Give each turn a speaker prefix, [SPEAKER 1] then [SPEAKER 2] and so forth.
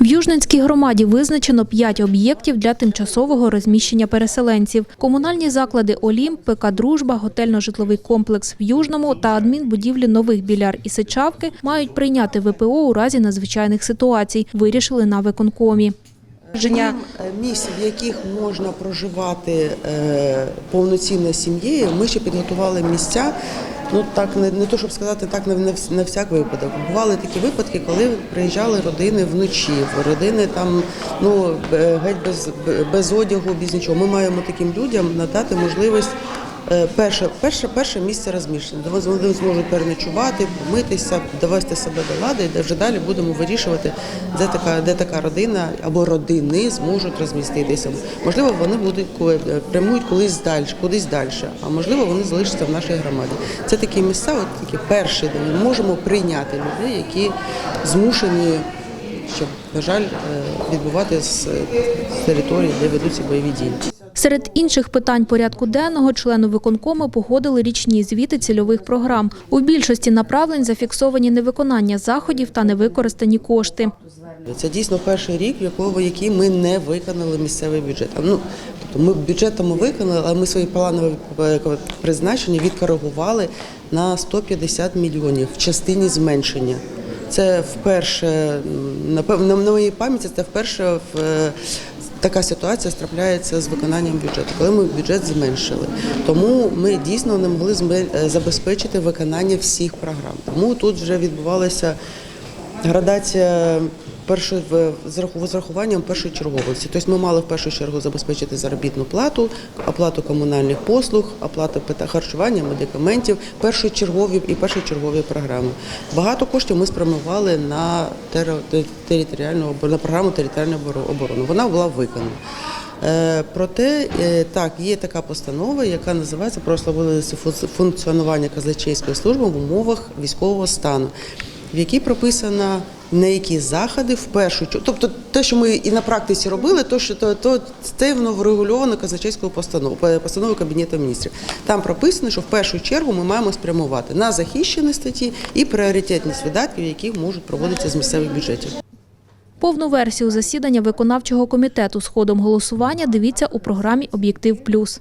[SPEAKER 1] В Южненській громаді визначено п'ять об'єктів для тимчасового розміщення переселенців. Комунальні заклади «Олімп», ПК «Дружба», готельно-житловий комплекс в Южному та адмінбудівлі Нових Біляр і Сичавки мають прийняти ВПО у разі надзвичайних ситуацій, вирішили на
[SPEAKER 2] виконкоміження місць, в яких можна проживати е, повноцінно сім'єю, ми ще підготували місця. Ну так не, не то, щоб сказати так на, на, всяк випадок. Бували такі випадки, коли приїжджали родини вночі, родини там ну геть без, без одягу, без нічого. Ми маємо таким людям надати можливість. Е, Перше, перше, перше місце розміщення, де вони зможуть переночувати, помитися, довести себе до лади, і вже далі будемо вирішувати, де така, де така родина або родини зможуть розміститися. Можливо, вони будуть е, прямують колись далі, кудись далі, а можливо, вони залишаться в нашій громаді. Це такі місця, от такі перші, де ми можемо прийняти людей, які змушені, що на жаль, е, відбувати з території, де ведуться бойові дії.
[SPEAKER 1] Серед інших питань порядку денного члени виконкому погодили річні звіти цільових програм. У більшості направлень зафіксовані невиконання заходів та невикористані кошти.
[SPEAKER 2] Це дійсно перший рік, в який ми не виконали місцевий бюджет. Ну тобто ми бюджетом виконали, але ми свої планові е, призначення відкоригували на 150 мільйонів в частині зменшення. Це вперше, напевно, на моїй пам'яті, це вперше в е, така ситуація трапляється з виконанням бюджету, коли ми бюджет зменшили. Тому ми дійсно не могли е, забезпечити виконання всіх програм. Тому тут вже відбувалася градація першої в- з рахуванням першої черговості. Тобто ми мали в першу чергу забезпечити заробітну плату, оплату комунальних послуг, оплату харчування, медикаментів, першочергові і першочергові програми. Багато коштів ми спрямували на територіальну на програму територіальної оборони. Вона була виконана. Е, Проте е, так, є така постанова, яка називається про фу- функціонування казначейської служби в умовах військового стану, в якій прописано на які заходи в першу чергу. Тобто те, що ми і на практиці робили, то що то, то це воно врегульовано казначейською постановою, постановою Кабінету міністрів. Там прописано, що в першу чергу ми маємо спрямувати на захищені статті і пріоритетність видатків, які можуть проводитися з місцевих бюджетів.
[SPEAKER 1] Повну версію засідання виконавчого комітету з ходом голосування дивіться у програмі Об'єктив Плюс.